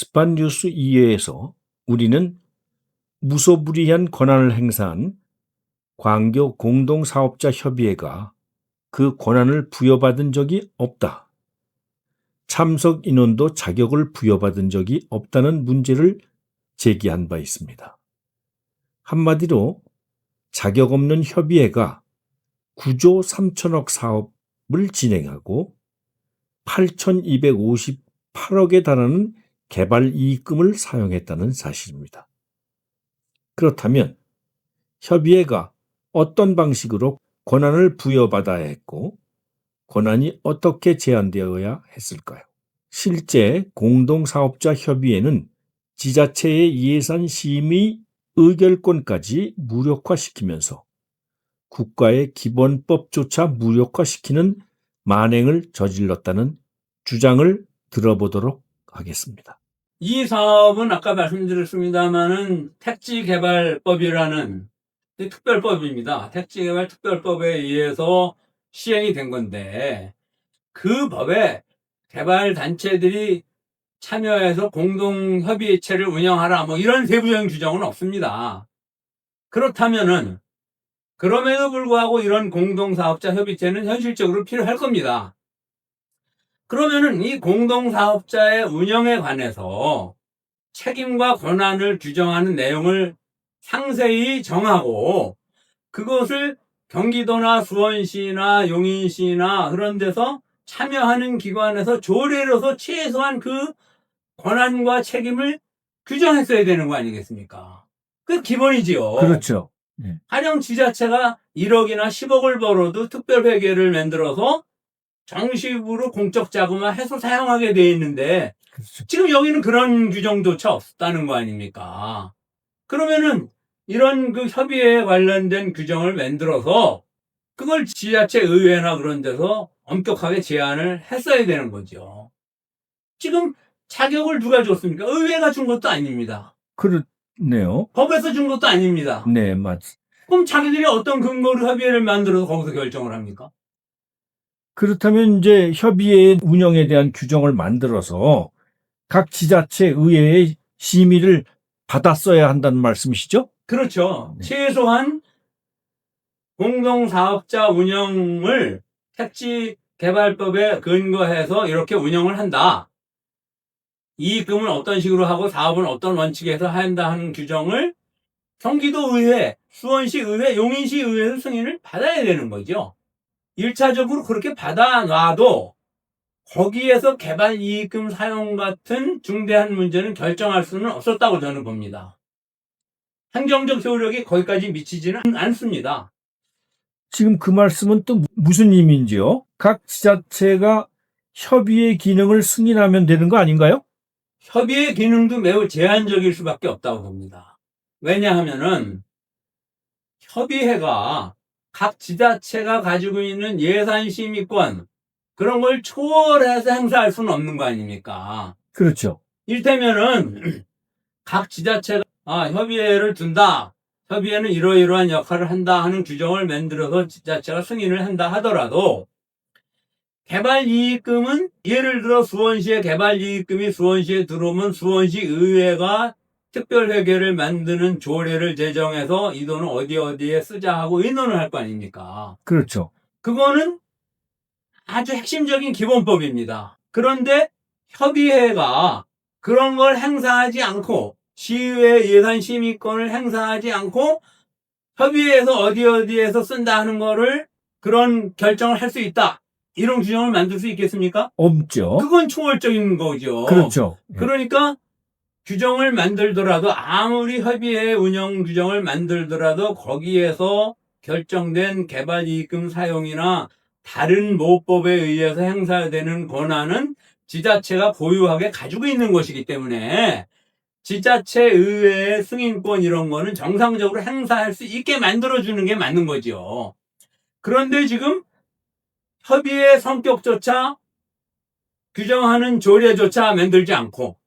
스판뉴스 2회에서 우리는 무소불위한 권한을 행사한 광교 공동사업자 협의회가 그 권한을 부여받은 적이 없다. 참석 인원도 자격을 부여받은 적이 없다는 문제를 제기한 바 있습니다. 한마디로 자격 없는 협의회가 9조 3천억 사업을 진행하고 8,258억에 달하는 개발 이익금을 사용했다는 사실입니다. 그렇다면 협의회가 어떤 방식으로 권한을 부여받아야 했고 권한이 어떻게 제한되어야 했을까요? 실제 공동사업자 협의회는 지자체의 예산 심의 의결권까지 무력화시키면서 국가의 기본법조차 무력화시키는 만행을 저질렀다는 주장을 들어보도록 하겠습니다. 이 사업은 아까 말씀드렸습니다만은 택지개발법이라는 이 특별법입니다. 택지개발특별법에 의해서 시행이 된 건데 그 법에 개발 단체들이 참여해서 공동 협의체를 운영하라 뭐 이런 세부적인 규정은 없습니다. 그렇다면은 그럼에도 불구하고 이런 공동사업자 협의체는 현실적으로 필요할 겁니다. 그러면은 이 공동사업자의 운영에 관해서 책임과 권한을 규정하는 내용을 상세히 정하고 그것을 경기도나 수원시나 용인시나 그런 데서 참여하는 기관에서 조례로서 최소한 그 권한과 책임을 규정했어야 되는 거 아니겠습니까? 그 기본이지요. 그렇죠. 한영 지자체가 1억이나 10억을 벌어도 특별회계를 만들어서 정식으로 공적 자금화 해서 사용하게 돼 있는데 그렇죠. 지금 여기는 그런 규정조차 없다는 거 아닙니까? 그러면은 이런 그 협의에 관련된 규정을 만들어서 그걸 지자체 의회나 그런 데서 엄격하게 제한을 했어야 되는 거죠. 지금 자격을 누가 줬습니까? 의회가 준 것도 아닙니다. 그렇네요. 법에서 준 것도 아닙니다. 네, 맞. 그럼 자기들이 어떤 근거로 협의회를 만들어서 거기서 결정을 합니까? 그렇다면 이제 협의회 운영에 대한 규정을 만들어서 각 지자체 의회의 심의를 받았어야 한다는 말씀이시죠? 그렇죠. 네. 최소한 공동사업자 운영을 택지 개발법에 근거해서 이렇게 운영을 한다. 이익금은 어떤 식으로 하고 사업은 어떤 원칙에서 한다 하는 규정을 경기도 의회, 수원시 의회, 용인시 의회에서 승인을 받아야 되는 거죠. 1차적으로 그렇게 받아놔도 거기에서 개발 이익금 사용 같은 중대한 문제는 결정할 수는 없었다고 저는 봅니다. 행정적 효력이 거기까지 미치지는 않습니다. 지금 그 말씀은 또 무슨 의미인지요? 각 지자체가 협의회 기능을 승인하면 되는 거 아닌가요? 협의의 기능도 매우 제한적일 수밖에 없다고 봅니다. 왜냐하면은 협의회가 각 지자체가 가지고 있는 예산 심의권 그런 걸 초월해서 행사할 수는 없는 거 아닙니까? 그렇죠. 일테면은 각 지자체가 아, 협의회를 둔다. 협의회는 이러이러한 역할을 한다 하는 규정을 만들어서 지자체가 승인을 한다 하더라도 개발 이익금은 예를 들어 수원시의 개발 이익금이 수원시에 들어오면 수원시 의회가 특별회계를 만드는 조례를 제정해서 이 돈은 어디 어디에 쓰자 하고 의논을 할 거 아닙니까? 그렇죠. 그거는 아주 핵심적인 기본법입니다. 그런데 협의회가 그런 걸 행사하지 않고 시의회 예산 심의권을 행사하지 않고 협의회에서 어디 어디에서 쓴다 하는 거를 그런 결정을 할 수 있다. 이런 규정을 만들 수 있겠습니까? 없죠. 그건 초월적인 거죠. 그렇죠. 예. 그러니까 규정을 만들더라도 아무리 협의회 운영 규정을 만들더라도 거기에서 결정된 개발 이익금 사용이나 다른 모법에 의해서 행사되는 권한은 지자체가 보유하게 가지고 있는 것이기 때문에 지자체 의회의 승인권 이런 거는 정상적으로 행사할 수 있게 만들어주는 게 맞는 거죠. 그런데 지금 협의의 성격조차 규정하는 조례조차 만들지 않고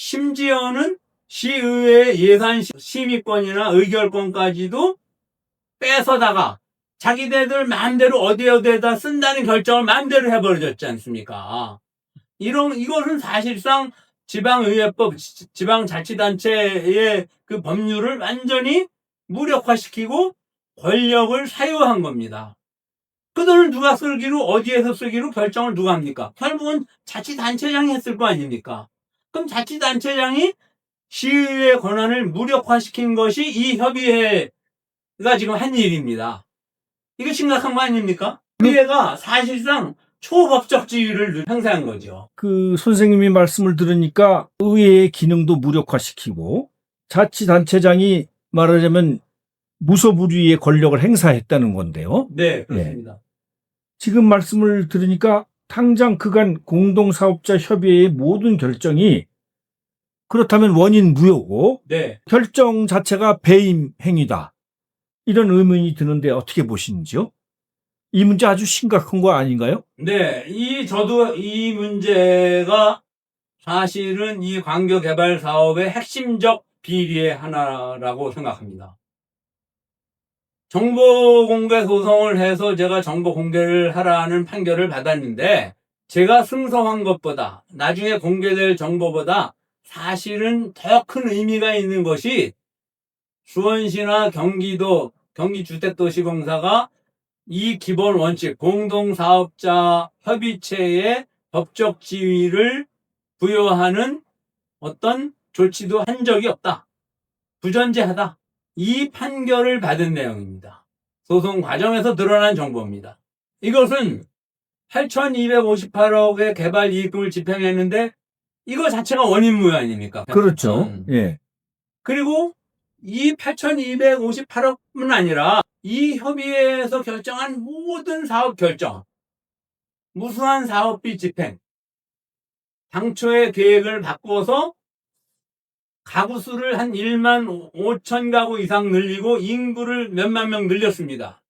심지어는 시의회 예산 심의권이나 의결권까지도 뺏어다가 자기네들 마음대로 어디 어디에다 쓴다는 결정을 마음대로 해버려졌지 않습니까? 이런 이것은 사실상 지방의회법, 지- 지방자치단체의 그 법률을 완전히 무력화시키고 권력을 사유한 겁니다. 그 돈을 누가 쓰기로, 어디에서 쓰기로 결정을 누가 합니까? 결국은 자치단체장이 했을 거 아닙니까? 그럼 자치단체장이 시의회 권한을 무력화시킨 것이 이 협의회가 지금 한 일입니다. 이게 심각한 거 아닙니까? 협의회가 사실상 초법적 지위를 행사한 거죠. 그 선생님이 말씀을 들으니까 의회의 기능도 무력화시키고 자치단체장이 말하자면 무소불위의 권력을 행사했다는 건데요. 네, 그렇습니다. 지금 말씀을 들으니까 당장 그간 공동사업자 협의회의 모든 결정이 그렇다면 원인 무효고 네. 결정 자체가 배임 행위다. 이런 의문이 드는데 어떻게 보시는지요? 이 문제 아주 심각한 거 아닌가요? 네, 이, 저도 이 문제가 사실은 이 광교 개발 사업의 핵심적 비리의 하나라고 생각합니다. 정보 공개 소송을 해서 제가 정보 공개를 하라는 판결을 받았는데, 제가 승소한 것보다, 나중에 공개될 정보보다 사실은 더 큰 의미가 있는 것이 수원시나 경기도, 경기주택도시공사가 이 기본 원칙, 공동사업자 협의체의 법적 지위를 부여하는 어떤 조치도 한 적이 없다. 부존재하다. 이 판결을 받은 내용입니다. 소송 과정에서 드러난 정보입니다. 이것은 8,258억의 개발 이익금을 집행했는데 이거 자체가 원인 무효 아닙니까? 그렇죠. 음. 예. 그리고 이 8,258억뿐 아니라 이 협의회에서 결정한 모든 사업 결정, 무수한 사업비 집행, 당초의 계획을 바꿔서 가구 수를 한 1만 5천 가구 이상 늘리고 인구를 몇만 명 늘렸습니다.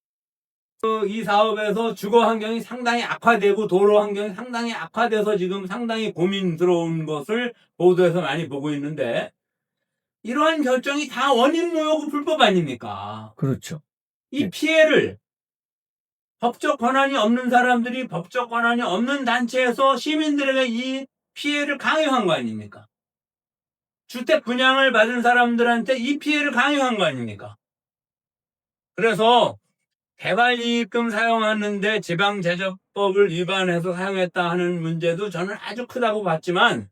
그이 사업에서 주거 환경이 상당히 악화되고 도로 환경이 상당히 악화돼서 지금 상당히 고민스러운 것을 보도에서 많이 보고 있는데 이러한 결정이 다 원인 무효고 불법 아닙니까? 그렇죠. 이 네. 피해를 법적 권한이 없는 사람들이 법적 권한이 없는 단체에서 시민들에게 이 피해를 강요한 거 아닙니까? 주택 분양을 받은 사람들한테 이 피해를 강요한 거 아닙니까? 그래서 개발 이익금 사용하는데 지방제조법을 위반해서 사용했다 하는 문제도 저는 아주 크다고 봤지만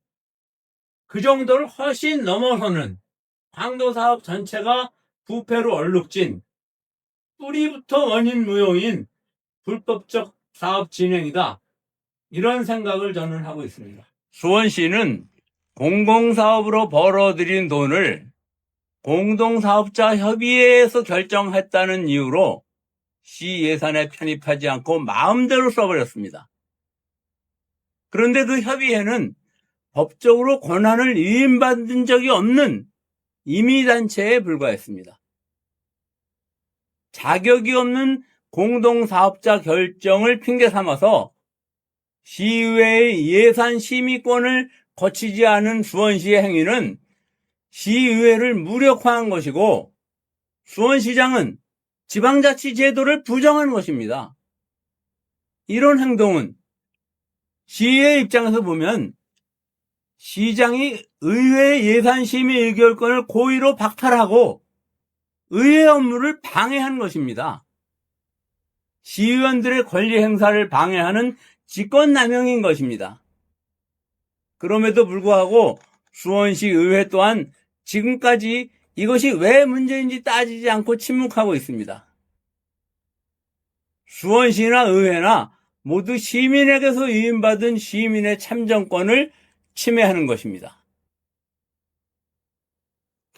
그 정도를 훨씬 넘어서는 광도 사업 전체가 부패로 얼룩진 뿌리부터 원인 무효인 불법적 사업 진행이다. 이런 생각을 저는 하고 있습니다. 수원시는 공공사업으로 벌어들인 돈을 공동사업자 협의회에서 결정했다는 이유로 시 예산에 편입하지 않고 마음대로 써버렸습니다. 그런데 그 협의회는 법적으로 권한을 위임받은 적이 없는 임의단체에 불과했습니다. 자격이 없는 공동사업자 결정을 핑계 삼아서 시의회의 예산 심의권을 거치지 않은 수원시의 행위는 시의회를 무력화한 것이고 수원시장은 지방자치 제도를 부정한 것입니다. 이런 행동은 시의 입장에서 보면 시장이 의회 예산 심의 의결권을 고의로 박탈하고 의회 업무를 방해한 것입니다. 시의원들의 권리 행사를 방해하는 직권남용인 것입니다. 그럼에도 불구하고 수원시 의회 또한 지금까지 이것이 왜 문제인지 따지지 않고 침묵하고 있습니다. 수원시나 의회나 모두 시민에게서 위임받은 시민의 참정권을 침해하는 것입니다.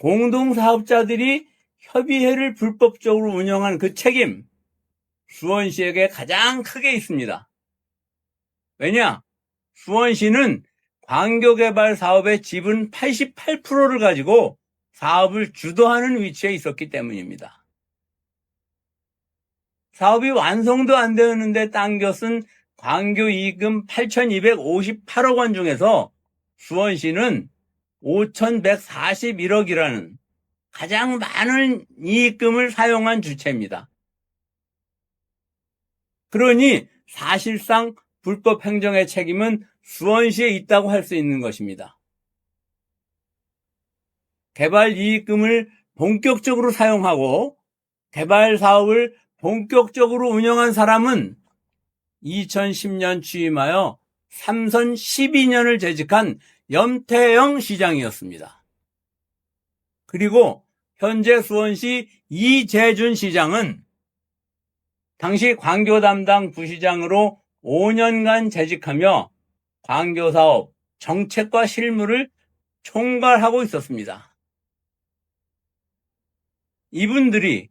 공동사업자들이 협의회를 불법적으로 운영한 그 책임, 수원시에게 가장 크게 있습니다. 왜냐? 수원시는 광교개발 사업의 지분 88%를 가지고 사업을 주도하는 위치에 있었기 때문입니다. 사업이 완성도 안 되었는데 당겨 쓴 광교 이익금 8,258억 원 중에서 수원시는 5,141억이라는 가장 많은 이익금을 사용한 주체입니다. 그러니 사실상 불법 행정의 책임은 수원시에 있다고 할 수 있는 것입니다. 개발 이익금을 본격적으로 사용하고 개발 사업을 본격적으로 운영한 사람은 2010년 취임하여 삼선 12년을 재직한 염태영 시장이었습니다. 그리고 현재 수원시 이재준 시장은 당시 광교 담당 부시장으로 5년간 재직하며 광교 사업 정책과 실무를 총괄하고 있었습니다. 이분들이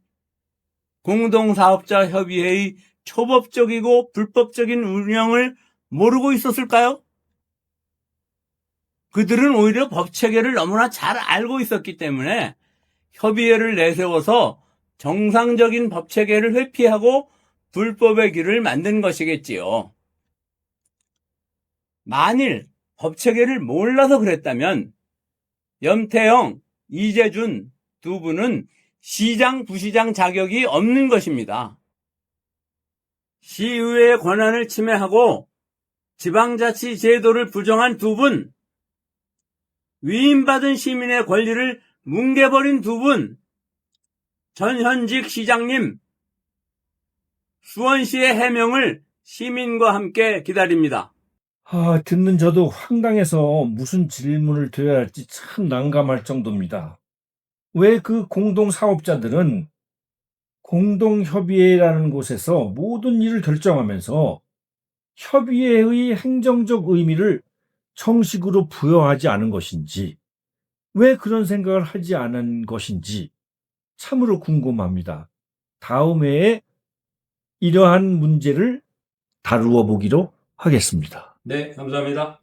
공동사업자 협의회의 초법적이고 불법적인 운영을 모르고 있었을까요? 그들은 오히려 법 체계를 너무나 잘 알고 있었기 때문에 협의회를 내세워서 정상적인 법 체계를 회피하고 불법의 길을 만든 것이겠지요. 만일 법 체계를 몰라서 그랬다면 염태영, 이재준 두 분은 시장, 부시장 자격이 없는 것입니다. 시의회의 권한을 침해하고 지방자치 제도를 부정한 두 분, 위임받은 시민의 권리를 뭉개버린 두 분, 전현직 시장님, 수원시의 해명을 시민과 함께 기다립니다. 아, 듣는 저도 황당해서 무슨 질문을 드려야 할지 참 난감할 정도입니다. 왜 그 공동 사업자들은 공동협의회라는 곳에서 모든 일을 결정하면서 협의회의 행정적 의미를 정식으로 부여하지 않은 것인지, 왜 그런 생각을 하지 않은 것인지 참으로 궁금합니다. 다음 회에 이러한 문제를 다루어 보기로 하겠습니다. 네, 감사합니다.